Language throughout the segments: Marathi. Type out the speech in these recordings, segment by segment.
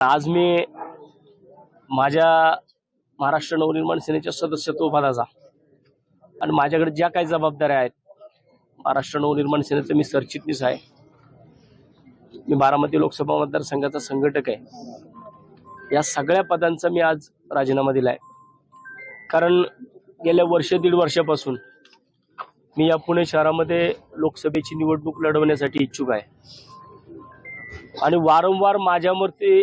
आज मी माझ्या महाराष्ट्र नवनिर्माण सेनेच्या सदस्यत्व पदाचा आणि माझ्याकडे ज्या काही जबाबदाऱ्या आहेत महाराष्ट्र नवनिर्माण सेनेचं मी सरचिटणीस आहे. मी बारामती लोकसभा मतदारसंघाचा संघटक आहे. या सगळ्या पदांचा मी आज राजीनामा दिला आहे कारण गेल्या वर्ष दीड वर्षापासून मी या पुणे शहरामध्ये लोकसभेची निवडणूक लढवण्यासाठी इच्छुक आहे. आणि वारंवार माझ्यावरती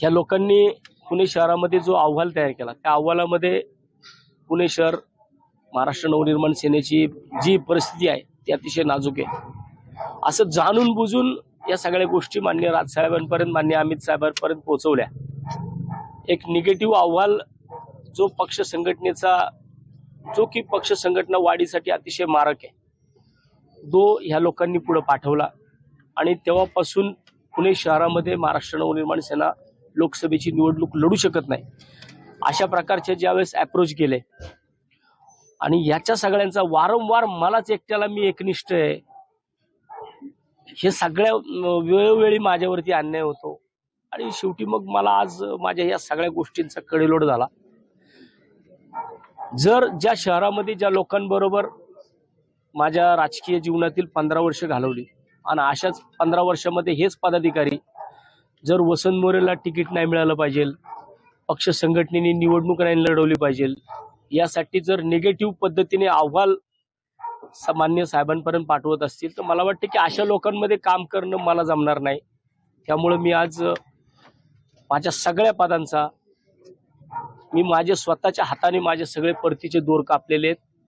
ह्या लोकांनी पुणे शहरामध्ये जो अहवाल तयार केला त्या अहवालामध्ये पुणे शहर महाराष्ट्र नवनिर्माण सेनेची जी परिस्थिती आहे ती अतिशय नाजूक आहे. असं जाणून बुजून या सगळ्या गोष्टी मान्य राजसाहेबांपर्यंत मान्य अमित साहेबांपर्यंत पोहोचवल्या. एक निगेटिव्ह अहवाल जो पक्ष संघटनेचा जो की पक्ष संघटना वाढीसाठी अतिशय मारक आहे तो ह्या लोकांनी पुढे पाठवला. आणि तेव्हापासून पुणे शहरामध्ये महाराष्ट्र नवनिर्माण सेना लोकसभेची निवडणूक लढू शकत नाही. अशा प्रकारचे ज्यावेळेस अप्रोच केले आणि याच्या सगळ्यांचा वारंवार मलाच एकट्याला मी एकनिष्ठ आहे हे सगळ्या वेळोवेळी माझ्यावरती अन्याय होतो. आणि शेवटी मग मला आज माझ्या या सगळ्या गोष्टींचा कडेलोड झाला. जर ज्या शहरामध्ये ज्या लोकांबरोबर माझ्या राजकीय जीवनातील पंधरा वर्ष घालवली आणि अशाच पंधरा वर्षामध्ये हेच पदाधिकारी जर वसंत मोरेला तिकीट नाही मिळालं पाहिजे पक्ष संघटनेने निवडणूक नाही लढवली पाहिजे यासाठी जर निगेटिव्ह पद्धतीने अहवाल सामान्य साहेबांपर्यंत पाठवत असतील तर मला वाटतं की अशा लोकांमध्ये काम करणं मला जमणार नाही. त्यामुळं मी आज माझ्या सगळ्या पदांचा मी माझे स्वतःच्या हाताने माझे सगळे परतीचे दोर कापलेले आहेत.